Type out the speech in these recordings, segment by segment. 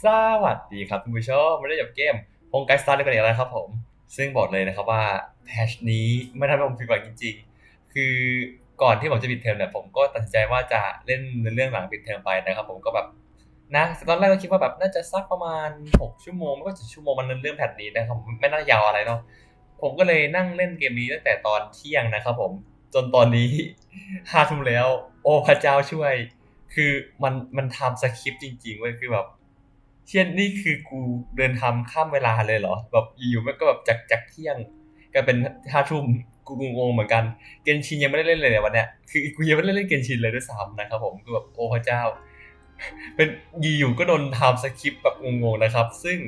สวัสดีครับคุณผู้ชมไม่ได้จบเกมโฮงไกสตาร์ด้วยกันอีกแล้วครับผม ซึ่งบอกเลยนะครับว่าแพชนี้ไม่ทำให้ผมผิดหวังจริง ๆ คือก่อนที่ผมจะปิดเทอมเนี่ยผมก็ตัดสินใจว่าจะเล่นเรื่องหลังปิดเทอมไปนะครับ ผมก็แบบนะตอนแรกก็คิดว่าแบบน่าจะสักประมาณ 6 ชั่วโมงไม่ก็เจ็ดชั่วโมงมันเรื่องแพทนี้นะครับไม่น่ายาวอะไรเนาะผมก็เลยนั่งเล่นเกมนี้ตั้งแต่ตอนเที่ยงนะครับผมจนตอนนี้ห้าทุ่มแล้ว โอ้พระเจ้าช่วย คือมันมันทำสคริปต์จริงๆเว้ยคือแบบ เช่นนี่คือกูเดินทำข้ามเวลาเลยเหรอแบบอยู่ๆมันก็แบบจากจากเที่ยงกลายเป็นห้าทุ่มกูงงๆเหมือนกันเกนชินยังไม่ได้เล่นเลยเนี่ยวันเนี้ยคือกูยังไม่ได้เล่นเกนชินเลยด้วยซ้ำนะครับผมคือแบบโอ้พระเจ้า เป็นอยู่ๆก็โดนทำสคริปต์แบบงงๆนะครับ ซึ่ง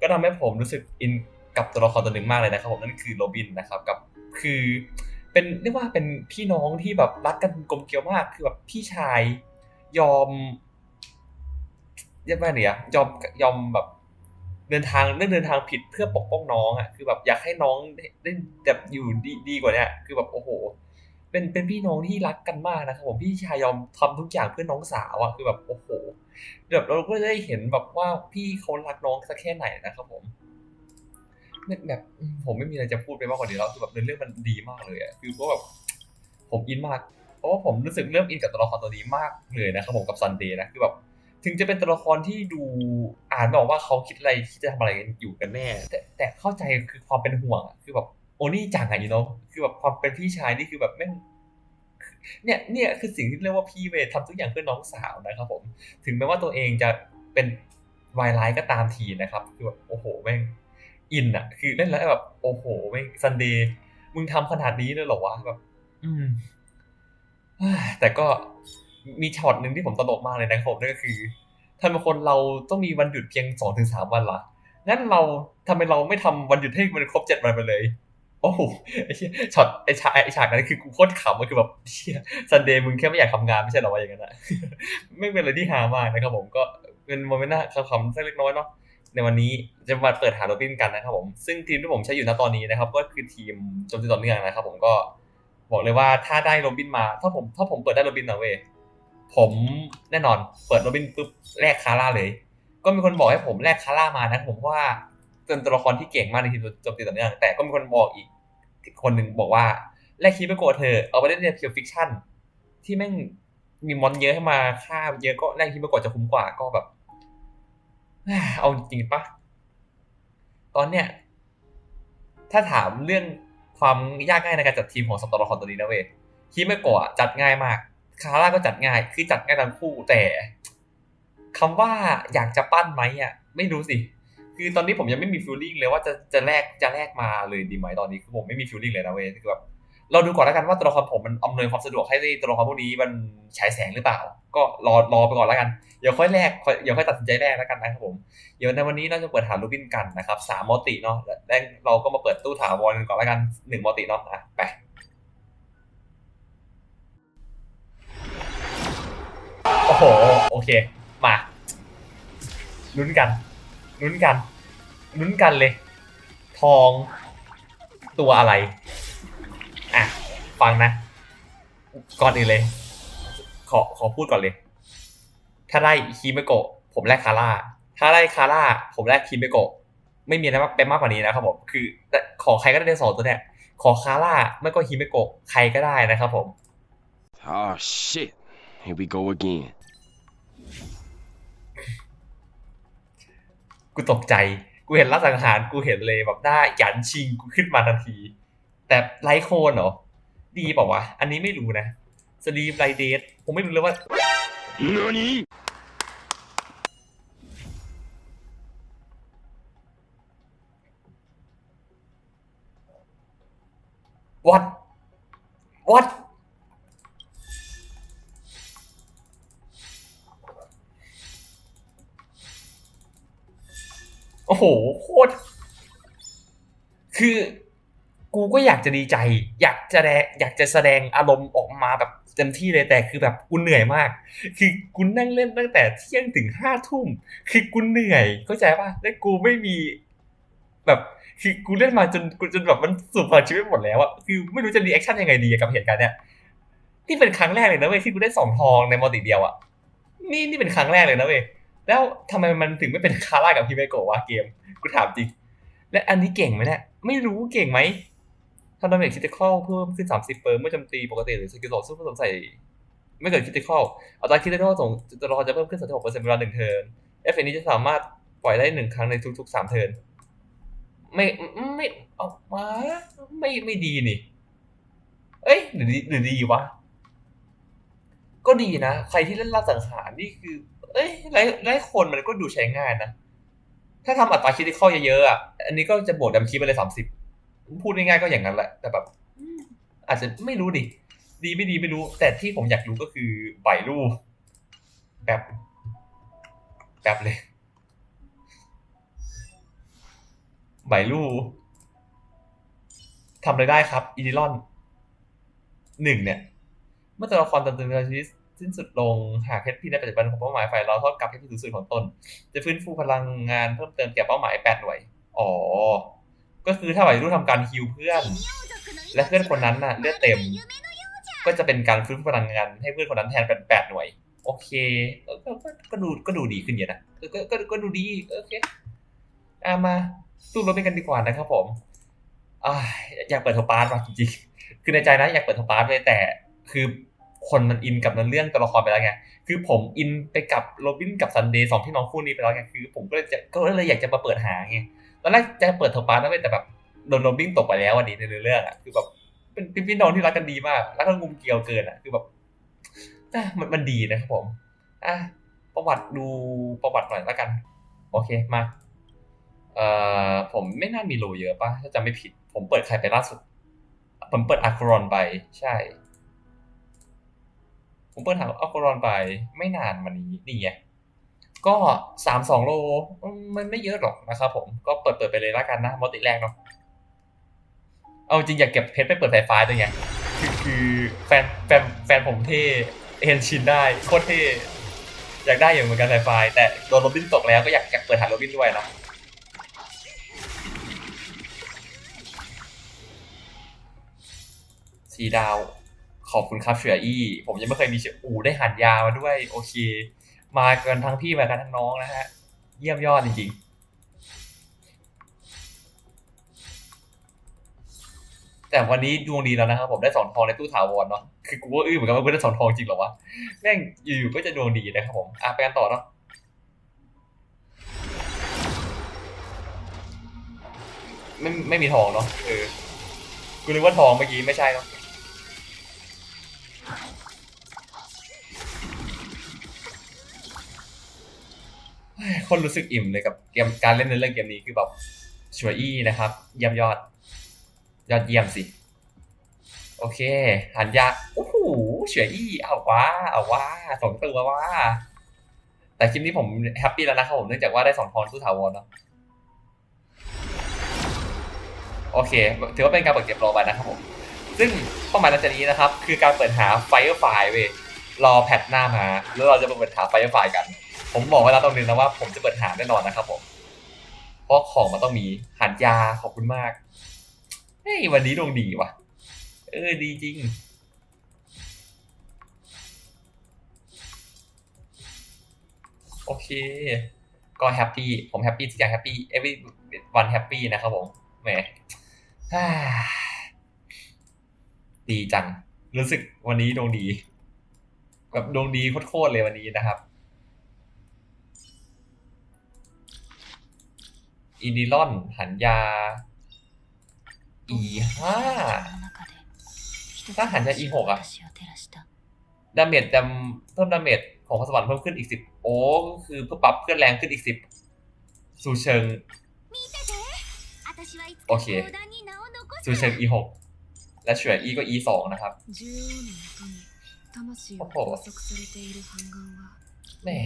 ก็ทำให้ผมรู้สึกอินกับตัวละครตัวหนึ่งมากเลยนะครับผมนั่นคือโรบินนะครับกับคือเป็นเรียกว่าเป็นพี่น้องที่แบบรักกันกลมเกลียวมากคือแบบพี่ชายยอม เรียกว่าไงอะยยอมยอมแบบเดินทางเรื่องเดินทางผิดเพื่อปกป้องน้องอะคือแบบอยากให้น้องได้ได้แบบอยู่ดีดีกว่าเนี้ยคือแบบโอ้โห เป็นเป็นพี่น้องที่รักกันมากนะครับผมพี่ชายยอมทำทุกอย่างเพื่อน้องสาวอะคือแบบโอ้โหแบบเราก็ได้เห็นแบบว่าพี่เขารักน้องสักแค่ไหนนะครับผมแบบผมไม่มีอะไรจะพูดไปมากกว่านี้แล้วคือแบบเรื่องมันดีมากเลยอะคือเพราะแบบผมอินมากเพราะว่าผมรู้สึกเริ่มอินกับตัวละครตัวนี้มากเลยนะครับผมกับซันเดย์นะคือแบบ ถึงจะเป็นตัวละครที่ดูอ่านไม่ออกว่าเขาคิดอะไรคิดจะทำอะไรกันอยู่กันแน่ แต่แต่เข้าใจคือความเป็นห่วงอะคือแบบโอนี่จังอะอยู่เนาะคือแบบความเป็นพี่ชายนี่คือแบบแม่งเนี่ยเนี่ยคือสิ่งที่เรียกว่าพี่เวททำทุกอย่างเพื่อน้องสาวนะครับผม ถึงแม้ว่าตัวเองจะเป็นวายร้ายก็ตามทีนะครับ คือแบบโอ้โหแม่งอินอะคือเล่นแล้วแบบโอ้โหแม่งซันเดย์มึงทำขนาดนี้เลยเหรอวะแบบ อืมแต่ก็ มีช็อตหนึ่งที่ผมตลกมากเลยนะครับผมนั่นก็คือทำไมคนเราต้องมีวันหยุดเพียงสองถึงสามวันล่ะงั้นเราทำไมเราไม่ทำวันหยุดให้มันครบเจ็ดวันไปเลย โอ้โหไอ้ช็อตไอ้ฉากไอ้ฉากนั้นคือกูโคตรขำมันคือแบบเชี่ยซันเดย์มึงแค่ไม่อยากทำงานไม่ใช่หรอวะอย่างนั้นอะไม่เป็นอะไรที่ฮามากนะครับผมก็เป็นโมเมนต์น่าขำสักเล็กน้อยเนาะในวันนี้จะมาเปิดหาโรบินกันนะครับผมซึ่งทีมที่ผมใช้อยู่ณตอนนี้นะครับ ก็คือทีมโจมตีต่อเนื่องนะครับ ผมก็บอกเลยว่าถ้าได้โรบินมา ถ้าผมถ้าผมเปิดได้โรบินนะเว้ย ผมแน่นอน เปิดโรบินปุ๊บแลกคาร่าเลย ก็มีคนบอกให้ผมแลกคาร่ามานะ ผมว่าเป็นตัวละครที่เก่งมากในทีมโจมตีต่อเนื่องแต่ก็มีคนบอกอีกคนหนึ่งบอกว่าแลกคีไปโกเธอเอาไปเล่นในเพียวฟิกชั่นที่แม่งมีมอนเยอะให้มาฆ่าเยอะก็แลกคีไปโกจะคุ้มกว่าก็แบบเอาจริงปะตอนเนี้ยถ้าถามเรื่องความยากง่ายในการจัดทีมของสตอร์คอนตัวนี้นะเว้ยคิไม่โกะจัดง่ายมาก คาร่าก็จัดง่าย คือจัดง่ายทั้งคู่แต่คำว่าอยากจะปั้นไหมอะ ไม่รู้สิ คือตอนนี้ผมยังไม่มีฟิลลิ่งเลยว่าจะจะแลกจะแลกมาเลยดีไหมตอนนี้คือผมไม่มีฟิลลิ่งเลยนะเว้ยคือแบบเราดูก่อนแล้วกันว่าตัวละครผมมันอำนวยความสะดวกให้ตัวละครพวกนี้มันฉายแสงหรือเปล่า ก็รอรอไปก่อนแล้วกันเดี๋ยวค่อยแลกค่อยเดี๋ยวค่อยตัดสินใจแลกแล้วกันนะครับผมเดี๋ยวในวันนี้เราจะเปิดหาลูบินกันนะครับสามมอติเนาะแล้วเราก็มาเปิดตู้ถาวรกันก่อนแล้วกันหนึ่งมอติเนาะอะไป อ้โห โอเค มาลุ้นกันลุ้นกันลุ้นกันเลย ทอง ตัวอะไร อะ ฟังนะ ก่อนอื่นเลย ขอขอพูดก่อนเลย ถ้าได้คีเมโกะผมแลกคาร่า ถ้าได้คาร่า ผมแลกคีเมโกะไม่มีอะไรมากเป็นมากกว่านี้นะครับผมคือขอใครก็ได้ในสองตัวเนี่ยขอคาร่าไม่ก็ฮิเมโกะใครก็ได้นะครับผม Oh shit. Here we go again. กูตกใจ กูเห็นรัสังหาร กูเห็นเลยแบบหน้าหยันชิง กูขึ้นมาทันที แต่ไลท์โคนเหรอ ดีเปล่าวะ อันนี้ไม่รู้นะ สลีฟไลเดทผมไม่รู้เลยว่า NANI? what what โอ้โหโคตรคือ กูก็อยากจะดีใจ อยากจะแดอยากจะแสดงอารมณ์ออกมาแบบเต็มที่เลยแต่คือแบบกูเหนื่อยมาก คือกูนั่งเล่นตั้งแต่เที่ยงถึงห้าทุ่มคือกูเหนื่อยเข้าใจป่ะแล้วกูไม่มี แบบคือกูเล่นมาจนกูจนแบบมันสุดพลังชีวิตหมดแล้วอะคือไม่รู้จะรีแอคชั่นยังไงดีกับเหตุการณ์เนี้ยนี่เป็นครั้งแรกเลยนะเว้ยที่กูได้สองทองในมอติเดียวอะนี่นี่เป็นครั้งแรกเลยนะเว้ย แล้วทำไมมันถึงไม่เป็นคาร่ากับฮิเมโกะวะเกมกูถามจริง และอันนี้เก่งไหมเนี่ยไม่รู้เก่งไหมทำดาเมจคิติคอลเพิ่มขึ้น 30เปอร์เมื่อจมตีปกติหรือสกิลโซซึ่งผสมใส่ ไม่เกิดคิติคอลอัตราคิติคอลส่งตัวละครจะเพิ่มขึ้น36เปอร์เซ็นต์เวลาหนึ่งเทิร์นเอฟเฟกต์นี้จะสามารถปล่อยได้หนึ่งครั้งในทุกๆสามเทิร์นไม่ไม่ออกมาไม่ไม่ดีนี่ เอ้ยหรือดีหรือดีวะ ก็ดีนะ ใครที่เล่นล่าสังหารนี่คือ เอ้ยไล่ไล่คนมันก็ดูใช้ง่ายนะ ถ้าทำอัตราคิดที่ข้อเยอะๆอะอันนี้ก็จะบวกดัมคีไปเลยสามสิบพูดง่ายๆก็อย่างนั้นแหละ แต่แบบอาจจะไม่รู้ดิ ดีไม่ดีไม่รู้ แต่ที่ผมอยากรู้ก็คือใบรูปแบบแบบเลยใบรูปทำอะไรได้ครับอีดิลอนหนึ่งเนี่ย เมื่อตัวละครดำเนินชีวิต สิ้นสุดลง หากเพชรพี่ในปัจจุบันของเป้าหมายฝ่ายเราเท่ากับเพชรที่สูงสุดของตน จะฟื้นฟูพลังงานเพิ่มเติมแก่เป้าหมาย 8 หน่วย อ๋อ ก็คือถ้าไหวรู้ทำการฮิวเพื่อน และเพื่อนคนนั้นน่ะเลือดเต็ม ก็จะเป็นการฟื้นฟูพลังงานให้เพื่อนคนนั้นแทนเป็น 8 หน่วย โอเค ก็ดูก็ดูดีขึ้นเยอะนะ ก็ก็ดูดีโอเคอะมาสู้รบไปกันดีกว่านะครับผมออยากเปิดโทปาร์ตว่ะจริงๆ คือในใจนะอยากเปิดโทปาร์ตเลยแต่คือ คนมันอินกับเนื้อเรื่องตัวละครไปแล้วไงคือผมอินไปกับโรบินกับซันเดย์สองพี่น้องคู่นี้ไปแล้วไงคือ ผมก็เลยจะก็เลยอยากจะมาเปิดหาไงตอนแรกจะเปิดโทปาร์ตนะแต่แบบโดนโรบินตกไปแล้ววันนี้ในเรื่องอะคือแบบเป็นเป็นพี่น้องที่รักกันดีมากรักกันงุมเกลียวเกินอะคือแบบอะมันมันดีนะครับผมอะประวัติดูประวัติหน่อยแล้วกัน โอเคมาเอ่อผมไม่น่ามีโลเยอะป่ะถ้าจำไม่ผิด ผมเปิดใครไปล่าสุด ผมเปิดอาร์ครอนไป ใช่ ผมเปิดหาอาร์ครอนไปไม่นานมานี้นี่ไงก็สามสองโลมันไม่เยอะหรอกนะครับผมก็เปิดเปิดไปเลยล้วกันนะมอติแรกเนาะเอาจริงอยากเก็บเพชรไปเปิดไฟฟ้าด้วยไงคือคือแฟนแฟนแฟนผมเท่เอ็นชินได้โคตรเท่อยากได้อยู่เหมือนกันไฟไฟแต่โดนโรบินตกแล้วก็อยากอยากเปิดหาโรบินด้วยนะสีดาว ขอบคุณครับเฉืออี้ผมยังไม่เคยมีเฉืออูได้หันยามาด้วย โอเค มากันทั้งพี่มากันทั้งน้องนะฮะ เยี่ยมยอดจริงๆ แต่วันนี้ดวงดีแล้วนะครับผมได้สองทองในตู้ถาวรเนาะคือกูก็อื้อเหมือนกันว่ากูได้สองทองจริงหรอวะแม่งอยู่ๆก็จะดวงดีนะครับผมอะไปกันต่อเนาะไม่ไม่มีทองเนาะเออกูนึกว่าทองเมื่อกี้ไม่ใช่เนาะ คนรู้สึกอิ่มเลยกับเกมการเล่นในเรื่องเกมนี้คือแบบช่วยอี้นะครับ เยี่ยมยอด ยอดเยี่ยมสิ โอเคหันยาโอ้โหเฉวยอี้เอาว่าเอาว่าสองตัวว่า แต่คลิปนี้ผมแฮปปี้แล้วนะครับผมเนื่องจากว่าได้สองทองสู้ถาวรเนาะโอเค ถือว่าเป็นการเปิดเก็บรอไปนะครับผม ซึ่งเป้าหมายหลังจากนี้นะครับ คือการเปิดหา Firefly เว้ยรอแพทหน้ามา แล้วเราจะมาเปิดหา Firefly กัน ผมบอกไว้แล้วตรงนี้นะว่าผมจะเปิดหาแน่นอนนะครับผม เพราะของมันต้องมีหันยาขอบคุณมาก เฮ้ยวันนี้ดวงดีว่ะ เออดีจริง โอเค ก็แฮปปี้ ผมแฮปปี้ทุกอย่างแฮปปี้ every one happy นะครับผม แหมดีจัง รู้สึกวันนี้ดวงดี แบบดวงดีโคตรเลยวันนี้นะครับ อีดิลอน หันยาอีห้าถ้าหันจาก E6 อะดาเมจจำเพิ่มดาเมจของพรสวรรค์เพิ่มขึ้นอีกสิบโอ้ก็คือเพื่อปรับเพื่อแรงขึ้นอีกสิบสู่เชิง โอเค สู่เชิง E6 และเฉื่อย E ก็ E2 นะครับโอ้โหแม่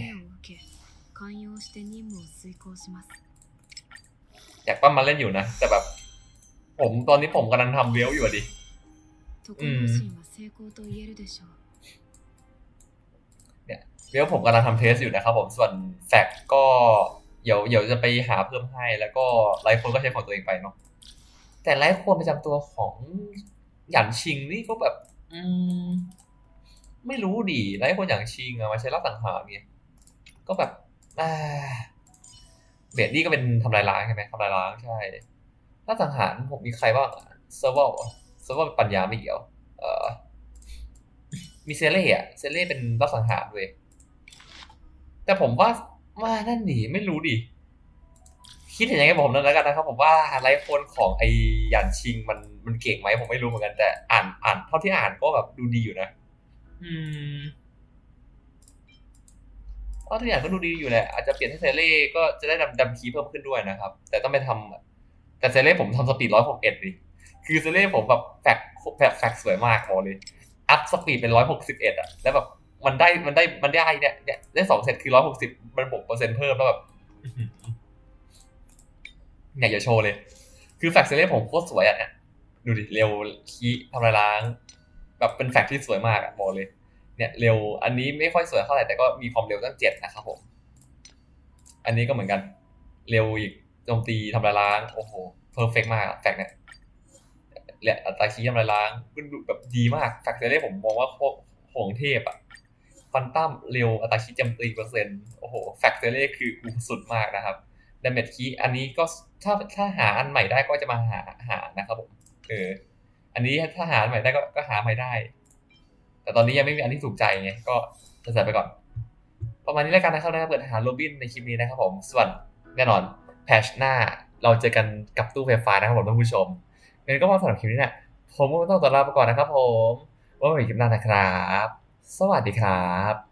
อยากปั้มมาเล่นอยู่นะ แต่แบบ ผมตอนนี้ผมกำลังทำเวลอยู่อะดิ อืมเวลผมกำลังทำเทสอยู่นะครับผมส่วนแฟกก็เดี๋ยวเดี๋ยวจะไปหาเพิ่มให้ แล้วก็ไลฟ์โคนก็ใช้ของตัวเองไปเนาะแต่ไลฟ์โคนประจำตัวของหยันชิงนี่ก็แบบ อืม ไม่รู้ดิไลฟ์โคนหยันชิงอะมาใช้รับสังหารเนี่ยก็แบบอ่า เบดนี่ก็เป็นทำลายล้างใช่ไหมทำลายล้างใช่ถ้าสังหารผมมีใครบ้างเซอร์เวอร์เซอร์เวอร์ปัญญาไม่เกี่ยว เออมีเซเล่อะเซเล่เป็นรับสังหารเว้ยแต่ผมว่าว่านั่นหนีไม่รู้ดิ คิดเห็นยังไงบอกผมนั่นแล้วกันนะครับ ผมว่าไลฟ์โคนของไอหยันชิงมันมันเก่งไหมผมไม่รู้เหมือนกันแต่ อ่านอ่านเท่าที่อ่านก็แบบดูดีอยู่นะ อืม เท่าที่อ่านก็ดูดีอยู่แหละ อาจจะเปลี่ยนให้เซเล่ก็จะได้ดำดำคีเพิ่มขึ้นด้วยนะครับ แต่ต้องไปทำแต่เซเล่ผมทำสปีดร้อยหกเอ็ดดิคือเซเล่ผมแบบแฟกแฟกแฟกสวยมากพอกเลย อัพสปีดเป็นร้อยหกสิบเอ็ดอะแล้วแบบมันได้มันได้มันได้เนี่ยเนี่ยได้สองเซตคือร้อยหกสิบมันบวกเปอร์เซ็นต์เพิ่มแล้วแบบเนี่ยอย่าโชว์เลย คือแฟกเซเล่ผมโคตรสวยอะเนี่ยดูดิเร็วคีทำลายล้าง แบบเป็นแฟกที่สวยมากอะบอกเลย เนี่ยเร็ว อันนี้ไม่ค่อยสวยเท่าไหร่แต่ก็มีความเร็วตั้งเจ็ดนะครับผม อันนี้ก็เหมือนกัน เร็วอีกโจมตีทำลายล้าง โอ้โหเพอร์เฟกมากอะแฟกเนี่ยและอัตราคีทำลายล้างมันดูแบบดีมากแฟกเซเล่ผมมองว่าโคตรของเทพอะฟันตั้มเร็วอัตราคีโจมตีเปอร์เซ็นต์โอ้โหแฟกเซเล่คือกูสุดมากนะครับดาเมจคีอันนี้ก็ถ้าถ้าหาอันใหม่ได้ก็จะมาหาหานะครับผมเอออันนี้ถ้าหาอันใหม่ได้ก็ก็หาใหม่ได้ แต่ตอนนี้ยังไม่มีอันที่ถูกใจไงก็จะใส่ไปก่อน ประมาณนี้แล้วกันนะครับนะครับเปิดหาโรบินในคลิปนี้นะครับผมส่วนแน่นอนแพชหน้าเราเจอกันกับตู้ไฟฟ้านะครับผมท่านผู้ชมงั้นก็มาสำหรับคลิปนี้เนี่ยผมก็ต้องตัวลาไปก่อนนะครับผมว่าไปคลิปหน้านะครับ สวัสดีครับ